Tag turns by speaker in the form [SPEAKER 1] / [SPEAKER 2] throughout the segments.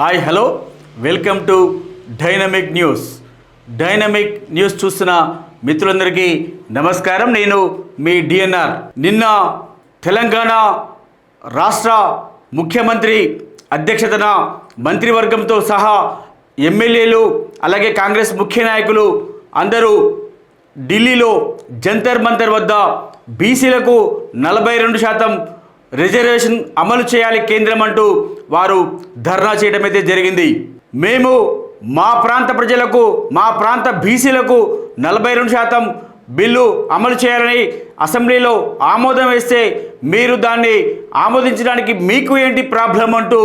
[SPEAKER 1] Hi hello. Welcome to dynamic news. Dynamic news చూస్తున్న మిత్రులందరికీ నమస్కారం. నేను మీ డిఎన్ఆర్. నిన్న తెలంగాణ రాష్ట్ర ముఖ్యమంత్రి అధ్యక్షతన మంత్రివర్గంతో సహా ఎమ్మెల్యేలు అలాగే కాంగ్రెస్ ముఖ్య నాయకులు అందరూ ఢిల్లీలో జంతర్ మంతర్ వద్ద బీసీలకు నలభై రెండు శాతం రిజర్వేషన్ అమలు చేయాలి కేంద్రం అంటూ వారు ధర్నా చేయడం అయితే జరిగింది. మేము మా ప్రాంత ప్రజలకు మా ప్రాంత బీసీలకు నలభై రెండు శాతం బిల్లు అమలు చేయాలని అసెంబ్లీలో ఆమోదం వేస్తే మీరు దాన్ని ఆమోదించడానికి మీకు ఏంటి ప్రాబ్లం అంటూ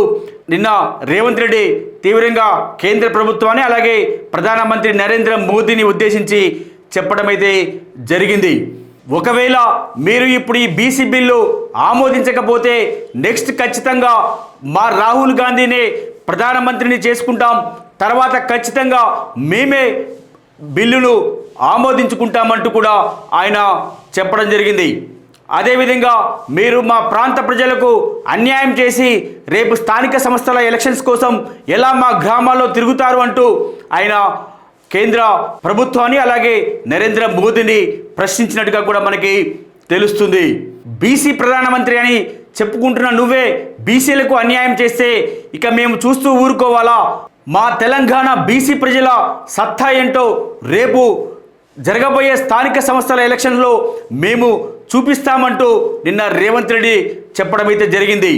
[SPEAKER 1] నిన్న రేవంత్ రెడ్డి తీవ్రంగా కేంద్ర ప్రభుత్వాన్ని అలాగే ప్రధానమంత్రి నరేంద్ర మోదీని ఉద్దేశించి చెప్పడం అయితే జరిగింది. ఒకవేళ మీరు ఇప్పుడు ఈ బీసీ బిల్లు ఆమోదించకపోతే నెక్స్ట్ ఖచ్చితంగా మా రాహుల్ గాంధీని ప్రధానమంత్రిని చేసుకుంటాం. తర్వాత ఖచ్చితంగా మేమే బిల్లును ఆమోదించుకుంటామంటూ కూడా ఆయన చెప్పడం జరిగింది. అదేవిధంగా మీరు మా ప్రాంత ప్రజలకు అన్యాయం చేసి రేపు స్థానిక సంస్థల ఎలక్షన్స్ కోసం ఎలా మా గ్రామాల్లో తిరుగుతారు అంటూ ఆయన కేంద్ర ప్రభుత్వాన్ని అలాగే నరేంద్ర మోదీని ప్రశ్నించినట్టుగా కూడా మనకి తెలుస్తుంది. బీసీ ప్రధానమంత్రి అని చెప్పుకుంటున్న నువ్వే బీసీలకు అన్యాయం చేస్తే ఇక మేము చూస్తూ ఊరుకోవాలా? మా తెలంగాణ బీసీ ప్రజల సత్తా ఏంటో రేపు జరగబోయే స్థానిక సంస్థల ఎలక్షన్లో మేము చూపిస్తామంటూ నిన్న రేవంత్ రెడ్డి చెప్పడం అయితే జరిగింది.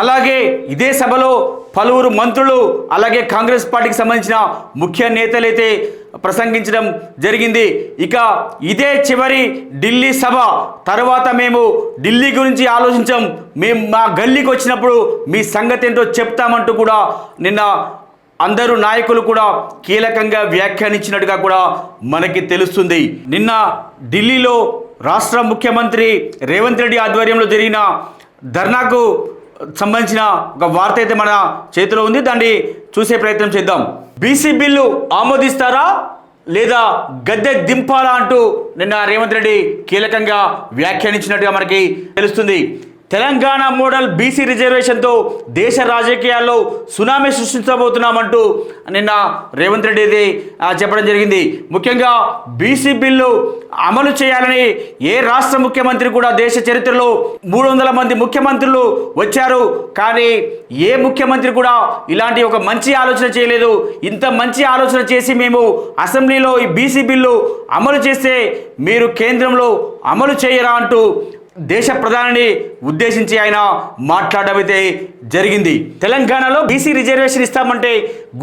[SPEAKER 1] అలాగే ఇదే సభలో పలువురు మంత్రులు అలాగే కాంగ్రెస్ పార్టీకి సంబంధించిన ముఖ్య నేతలైతే ప్రసంగించడం జరిగింది. ఇక ఇదే చివరి ఢిల్లీ సభ. తర్వాత మేము ఢిల్లీ గురించి ఆలోచించాం. మేము మా గల్లీకి వచ్చినప్పుడు మీ సంగతి ఏంటో చెప్తామంటూ కూడా నిన్న అందరూ నాయకులు కూడా కీలకంగా వ్యాఖ్యానించినట్టుగా కూడా మనకి తెలుస్తుంది. నిన్న ఢిల్లీలో రాష్ట్ర ముఖ్యమంత్రి రేవంత్ రెడ్డి ఆధ్వర్యంలో జరిగిన ధర్నాకు సంబంధించిన ఒక వార్త అయితే మన చేతిలో ఉంది. దాన్ని చూసే ప్రయత్నం చేద్దాం. బీసీ బిల్లు ఆమోదిస్తారా లేదా గద్దె దింపాలా అంటూ నిన్న రేవంత్ రెడ్డి కీలకంగా వ్యాఖ్యానించినట్టుగా మనకి తెలుస్తుంది. తెలంగాణ మోడల్ బీసీ రిజర్వేషన్తో దేశ రాజకీయాల్లో సునామీ సృష్టించబోతున్నామంటూ నిన్న రేవంత్ రెడ్డి ఇది చెప్పడం జరిగింది. ముఖ్యంగా బీసీ బిల్లు అమలు చేయాలని ఏ రాష్ట్ర ముఖ్యమంత్రి కూడా దేశ చరిత్రలో మూడు వందల మంది ముఖ్యమంత్రులు వచ్చారు. కానీ ఏ ముఖ్యమంత్రి కూడా ఇలాంటి ఒక మంచి ఆలోచన చేయలేదు. ఇంత మంచి ఆలోచన చేసి మేము అసెంబ్లీలో ఈ బీసీ బిల్లు అమలు చేస్తే మీరు కేంద్రంలో అమలు చేయరా అంటూ దేశ ప్రధానిని ఉద్దేశించి ఆయన మాట్లాడమైతే అయితే జరిగింది. తెలంగాణలో బీసీ రిజర్వేషన్ ఇస్తామంటే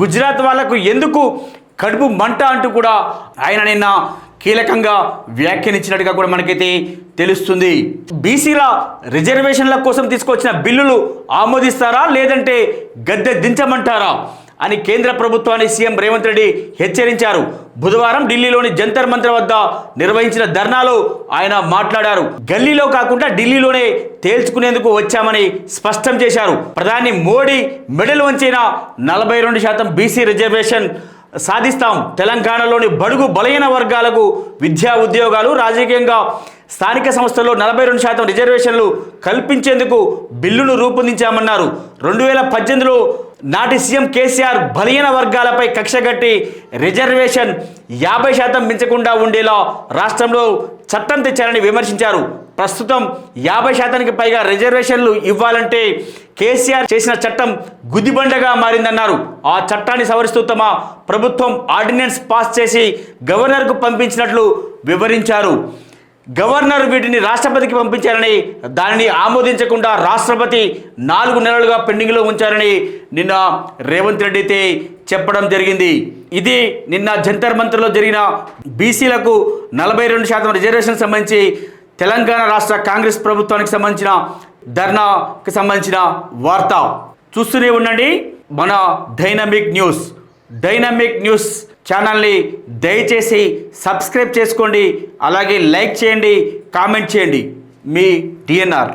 [SPEAKER 1] గుజరాత్ వాళ్ళకు ఎందుకు కడుపు మంట అంటూ కూడా ఆయన నిన్న కీలకంగా వ్యాఖ్యానించినట్టుగా కూడా మనకైతే తెలుస్తుంది. బీసీల రిజర్వేషన్ల కోసం తీసుకొచ్చిన బిల్లులు ఆమోదిస్తారా? లేదంటే గద్దె దించమంటారా? అని కేంద్ర ప్రభుత్వాన్ని సీఎం రేవంత్ రెడ్డి హెచ్చరించారు. బుధవారం ఢిల్లీలోని జంతర్ మంత్ర వద్ద నిర్వహించిన ధర్నాలో ఆయన మాట్లాడారు. గల్లీలో కాకుండా ఢిల్లీలోనే తేల్చుకునేందుకు వచ్చామని స్పష్టం చేశారు. ప్రధాని మోడీ మెడల్ వంచిన నలభై రెండు శాతం బీసీ రిజర్వేషన్ సాధిస్తాం. తెలంగాణలోని బడుగు బలహీన వర్గాలకు విద్యా ఉద్యోగాలు రాజకీయంగా స్థానిక సంస్థల్లో నలభై రెండు శాతం రిజర్వేషన్లు కల్పించేందుకు బిల్లును రూపొందించామన్నారు. రెండు వేల పద్దెనిమిదిలో నాటి సీఎం కేసీఆర్ బలహీన వర్గాలపై కక్షగట్టి రిజర్వేషన్ యాభై శాతం మించకుండా ఉండేలా రాష్ట్రంలో చట్టం తెచ్చారని విమర్శించారు. ప్రస్తుతం యాభై శాతానికి పైగా రిజర్వేషన్లు ఇవ్వాలంటే కేసీఆర్ చేసిన చట్టం గుదిబండగా మారిందన్నారు. ఆ చట్టాన్ని సవరిస్తూ తమ ప్రభుత్వం ఆర్డినెన్స్ పాస్ చేసి గవర్నర్కు పంపించినట్లు వివరించారు. గవర్నర్ వీటిని రాష్ట్రపతికి పంపించారని దానిని ఆమోదించకుండా రాష్ట్రపతి నాలుగు నెలలుగా పెండింగ్లో ఉంచారని నిన్న రేవంత్ రెడ్డి అయితే చెప్పడం జరిగింది. ఇది నిన్న జంతర్ మంత్రిలో జరిగిన బీసీలకు నలభై రెండు శాతం రిజర్వేషన్ సంబంధించి తెలంగాణ రాష్ట్ర కాంగ్రెస్ ప్రభుత్వానికి సంబంధించిన ధర్నాకి సంబంధించిన వార్త. చూస్తూనే ఉండండి మన డైనమిక్ న్యూస్ డైనమిక్ న్యూస్ ఛానల్ని దయచేసి సబ్స్క్రైబ్ చేసుకోండి అలాగే లైక్ చేయండి కామెంట్ చేయండి. మీ డిఎన్ఆర్